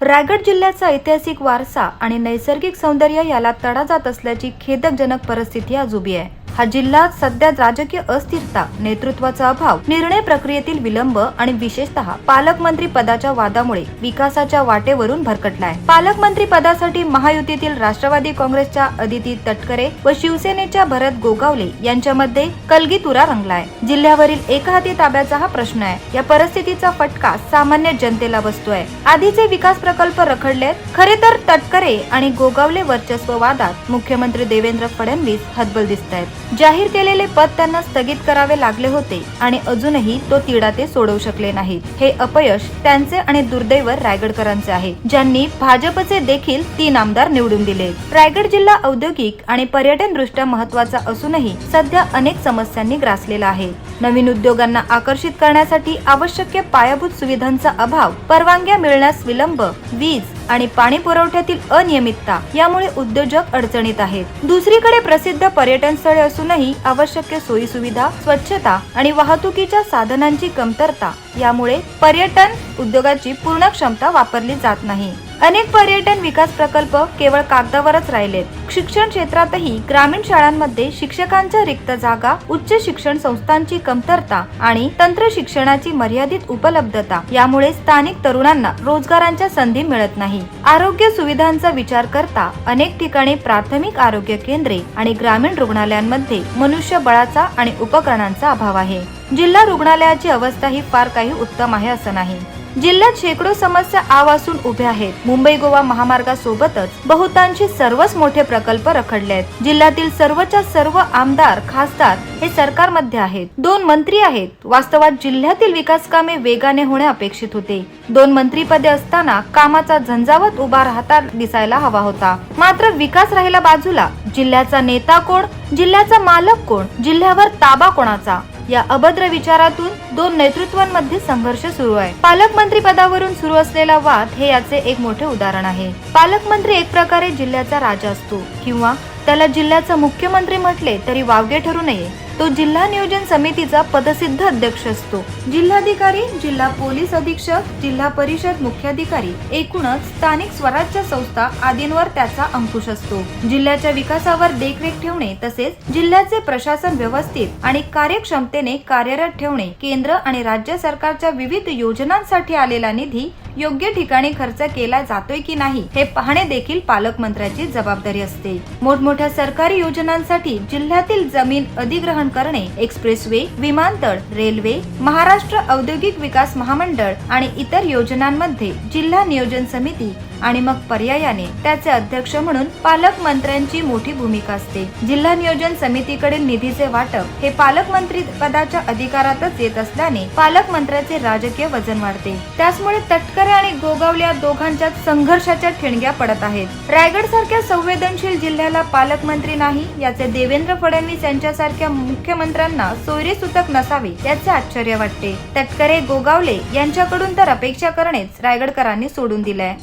रायगड जिल्ह्याचा ऐतिहासिक वारसा आणि नैसर्गिक सौंदर्य याला तडा जात असल्याची खेदकजनक परिस्थिती आज उभी आहे. हा जिल्हा सध्या राजकीय अस्थिरता नेतृत्वाचा अभाव निर्णय प्रक्रियेतील विलंब आणि विशेषतः पालकमंत्री पदाच्या वादामुळे विकासाच्या वाटेवरून भरकटलाय. पालकमंत्री पदासाठी महायुतीतील राष्ट्रवादी काँग्रेसच्या अदिती तटकरे व शिवसेनेच्या भरत गोगावले यांच्यामध्ये कलगीतुरा रंगलाय. जिल्ह्यावरील एकहाती ताब्याचा हा प्रश्न आहे. या परिस्थितीचा फटका सामान्य जनतेला बसतोय. आधीचे विकास प्रकल्प रखडलेत. खरे तर तटकरे आणि गोगावले वर्चस्व वादात मुख्यमंत्री देवेंद्र फडणवीस हतबल दिसत आहेत जाहीर केलेले पद त्यांना स्थगित करावे लागले होते आणि अजूनही तो तिढा ते सोडवू शकले नाहीत. हे अपयश त्यांचे आणि दुर्दैव रायगडकरांचे आहे ज्यांनी भाजपचे देखील तीन आमदार निवडून दिले. रायगड जिल्हा औद्योगिक आणि पर्यटन दृष्ट्या महत्त्वाचा असूनही सध्या अनेक समस्यांनी ग्रासलेला आहे. नवीन उद्योगांना आकर्षित करण्यासाठी आवश्यक पायाभूत सुविधांचा अभाव परवानग्या मिळण्यास विलंब वीज आणि पाणी पुरवठ्यातील अनियमितता यामुळे उद्योजक अडचणीत आहेत. दुसरीकडे प्रसिद्ध पर्यटन स्थळे असूनही आवश्यक सोयी सुविधा स्वच्छता आणि वाहतुकीच्या साधनांची कमतरता यामुळे पर्यटन उद्योगाची पूर्ण क्षमता वापरली जात नाही. अनेक पर्यटन विकास प्रकल्प केवळ कागदावरच राहिलेत. शिक्षण क्षेत्रातही ग्रामीण शाळांमध्ये शिक्षकांच्या रिक्त जागा उच्च शिक्षण संस्थांची कमतरता आणि तंत्र शिक्षणाची मर्यादित उपलब्धता यामुळे स्थानिक तरुणांना रोजगारांच्या संधी मिळत नाही. आरोग्य सुविधांचा विचार करता अनेक ठिकाणी प्राथमिक आरोग्य केंद्रे आणि ग्रामीण रुग्णालयांमध्ये मनुष्यबळाचा आणि उपकरणांचा अभाव आहे. जिल्हा रुग्णालयाची अवस्था ही फार काही उत्तम आहे असं नाही. जिल्ह्यात शेकडो समस्या आवासून उभ्या आहेत. मुंबई गोवा महामार्गासोबतच बहुतांशी सर्वच मोठे प्रकल्प रखडले आहेत. जिल्ह्यातील सर्वच्या सर्व आमदार खासदार हे सरकारमध्ये आहेत. दोन मंत्री आहेत. वास्तवात जिल्ह्यातील विकास कामे वेगाने होणे अपेक्षित होते. दोन मंत्रीपदे असताना कामाचा झंझावत उभा राहता दिसायला हवा होता. मात्र विकास राहिला बाजूला. जिल्ह्याचा नेता कोण? जिल्ह्याचा मालक कोण? जिल्ह्यावर ताबा कोणाचा? या अभद्र विचारातून दोन नेतृत्वांमध्ये संघर्ष सुरू आहे. पालकमंत्री पदावरून सुरू असलेला वाद हे याचे एक मोठे उदाहरण आहे. पालकमंत्री एक प्रकारे जिल्ह्याचा राजा असतो किंवा त्याला जिल्ह्याचा मुख्यमंत्री म्हटले तरी वावगे ठरू नये. तो जिल्हा नियोजन समितीचा पदसिद्ध अध्यक्ष असतो. जिल्हाधिकारी जिल्हा पोलीस अधीक्षक जिल्हा परिषद मुख्याधिकारी एकूणच स्थानिक स्वराज्य संस्था आदींवर त्याचा अंकुश असतो. जिल्ह्याच्या विकासावर देखरेख ठेवणे तसेच जिल्ह्याचे प्रशासन व्यवस्थित आणि कार्यक्षमतेने कार्यरत ठेवणे केंद्र आणि राज्य सरकारच्या विविध योजनांसाठी आलेला निधी योग्य ठिकाणी खर्च केला जातोय की नाही हे पाहणे देखील पालकमंत्र्याची जबाबदारी असते. मोठमोठ्या सरकारी योजनांसाठी जिल्ह्यातील जमीन अधिग्रहण करणे एक्सप्रेसवे विमानतळ रेल्वे महाराष्ट्र औद्योगिक विकास महामंडळ आणि इतर योजनांमध्ये जिल्हा नियोजन समिती आणि मग पर्यायाने त्याचे अध्यक्ष म्हणून पालकमंत्र्यांची मोठी भूमिका असते. जिल्हा नियोजन समितीकडील निधीचे वाटप हे पालकमंत्री पदाच्या अधिकारातच येत असल्याने पालकमंत्र्याचे राजकीय वजन वाढते. त्याचमुळे तटकरे आणि गोगावले या दोघांच्या संघर्षाच्या ठिणग्या पडत आहेत. रायगड सारख्या संवेदनशील जिल्ह्याला पालकमंत्री नाही याचे देवेंद्र फडणवीस यांच्यासारख्या मुख्यमंत्र्यांना सोयरे सुतक नसावे याचे आश्चर्य वाटते. तटकरे गोगावले यांच्याकडून तर अपेक्षा करणेच रायगडकरांनी सोडून दिलंय.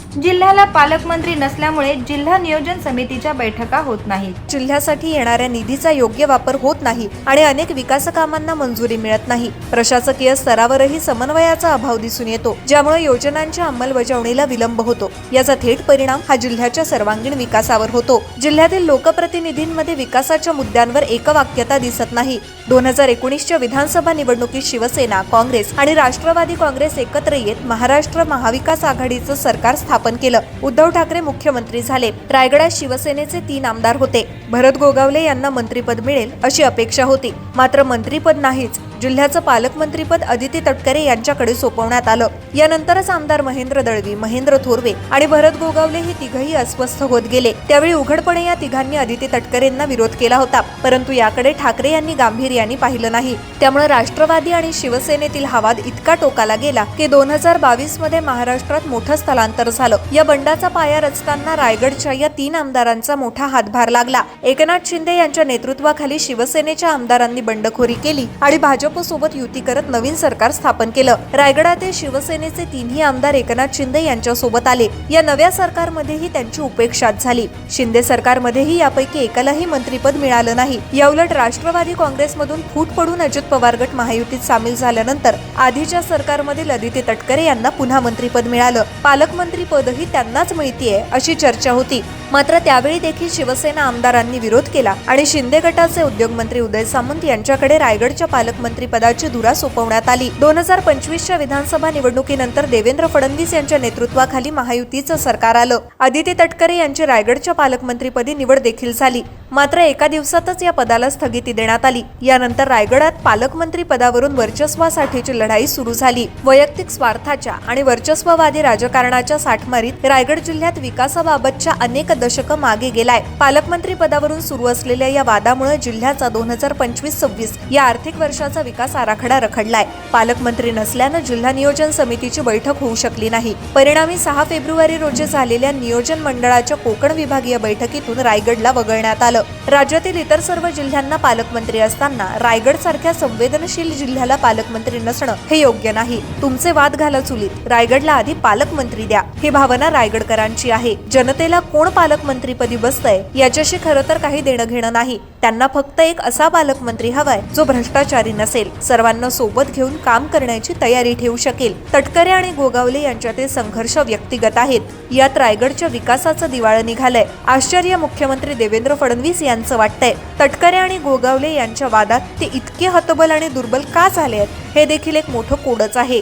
जिल्ह्याला पालकमंत्री नसल्यामुळे जिल्हा नियोजन समितीच्या बैठका होत नाहीत. जिल्ह्यासाठी येणाऱ्या निधीचा योग्य वापर होत नाही आणि अनेक विकास कामांना मंजुरी मिळत नाही. प्रशासकीय स्तरावरही समन्वयाचा अभाव दिसून येतो ज्यामुळे योजनांच्या अंमलबजावणीला विलंब होतो. याचा थेट परिणाम हा जिल्ह्याच्या सर्वांगीण विकासावर होतो. जिल्ह्यातील लोकप्रतिनिधींमध्ये विकासाच्या मुद्द्यांवर एकवाक्यता दिसत नाही. दोन हजार एकोणीसच्या विधानसभा निवडणुकीत शिवसेना काँग्रेस आणि राष्ट्रवादी काँग्रेस एकत्र येत महाराष्ट्र महाविकास आघाडीचं सरकार स्थापन केलं. उद्धव ठाकरे मुख्यमंत्री झाले. रायगडात शिवसेनेचे तीन आमदार होते. भरत गोगावले यांना मंत्रीपद मिळेल अशी अपेक्षा होती. मात्र मंत्रीपद नाहीच. जिल्ह्याचं पालकमंत्रीपद अदिती तटकरे यांच्याकडे सोपवण्यात आलं. यानंतरच आमदार महेंद्र दळवी महेंद्र थोरवे आणि भरत गोगावले हे तिघही अस्वस्थ होत गेले. त्यावेळी उघडपणे या तिघांनी अदिती तटकरेंना विरोध केला होता. परंतु याकडे ठाकरे यांनी गांभीर्याने पाहिलं नाही. त्यामुळे राष्ट्रवादी आणि शिवसेनेतील हा वाद इतका टोकाला गेला की दोन हजार बावीसमध्ये महाराष्ट्रात मोठं स्थलांतर झालं. या बंडाचा पाया रचताना रायगडच्या या तीन आमदारांचा मोठा हातभार लागला. एकनाथ शिंदे यांच्या नेतृत्वाखाली शिवसेनेच्या आमदारांनी बंडखोरी केली आणि भाजप भाजप सोबत युती करत नवीन सरकार स्थापन केलं. रायगडातील शिवसेनेचे तिन्ही आमदार एकनाथ शिंदे यांच्यासोबत आले. या नव्या सरकारमध्येही त्यांची उपेक्षाच झाली. शिंदे सरकारमध्येही यापैकी एकालाही मंत्रीपद मिळालं नाही. याउलट राष्ट्रवादी काँग्रेसमधून फूट पडून अजित पवार गट महायुतीत सामील झाल्यानंतर आधीच्या सरकारमधील अदिती तटकरे यांना पुन्हा मंत्रीपद मिळालं. पालकमंत्री पदही त्यांनाच मिळतीये अशी चर्चा होती. मात्र त्यावेळी देखील शिवसेना आमदारांनी विरोध केला आणि शिंदे गटाचे उद्योगमंत्री उदय सामंत यांच्याकडे रायगडच्या पालकमंत्री पदाची धुरा सोपवण्यात आली. दोन हजार पंचवीसच्या विधानसभा निवडणुकीनंतर देवेंद्र फडणवीस यांच्या नेतृत्वाखाली महायुतीचं सरकार आलं. आदिती तटकरे यांची रायगडच्या पालकमंत्रीपदी निवड देखील झाली. मात्र एका दिवसातच या पदाला स्थगिती देण्यात आली. यानंतर रायगडात पालकमंत्री पदावरून वर्चस्वासाठीची लढाई सुरू झाली. वैयक्तिक स्वार्थाच्या आणि वर्चस्ववादी राजकारणाच्या साठमारीत रायगड जिल्ह्यात विकासाबाबतच्या अनेक दशकं मागे गेलाय. पालकमंत्री पदावरून सुरू असलेल्या या वादामुळे जिल्ह्याचा दोन हजार पंचवीस सव्वीस या आर्थिक वर्षाचा विकास आराखडा रखडलाय. पालकमंत्री नसल्यानं जिल्हा नियोजन समितीची बैठक होऊ शकली नाही. परिणामी सहा फेब्रुवारी रोजी झालेल्या नियोजन मंडळाच्या कोकण विभागीय बैठकीतून रायगडला वगळण्यात आलं. राज्यातील इतर सर्व जिल्ह्यांना पालकमंत्री असताना रायगड सारख्या संवेदनशील जिल्ह्याला पालकमंत्री नसणं हे योग्य नाही. तुमचे वाद घाला चुलीत. रायगडला आधी पालकमंत्री द्या. ही भावना रायगडकरांची आहे. जनतेला कोण पालक पालकमंत्रीपदी बसतंय. याच्याशी खरं तर काही देणं घेणं नाही. त्यांना फक्त एक असा पालकमंत्री हवाय जो भ्रष्टाचारी नसेल. सर्वांना सोबत घेऊन काम करण्याची तयारी ठेवू शकेल. तटकरे आणि गोगावले यांच्यातील संघर्ष व्यक्तिगत आहेत. यात रायगडच्या विकासाचं दिवाळं निघालंय. आश्चर्य मुख्यमंत्री देवेंद्र फडणवीस यांचं वाटतंय. तटकरे आणि गोगावले यांच्या वादात ते इतके हतबल आणि दुर्बल का झाले आहेत हे देखील एक मोठं कोडच आहे.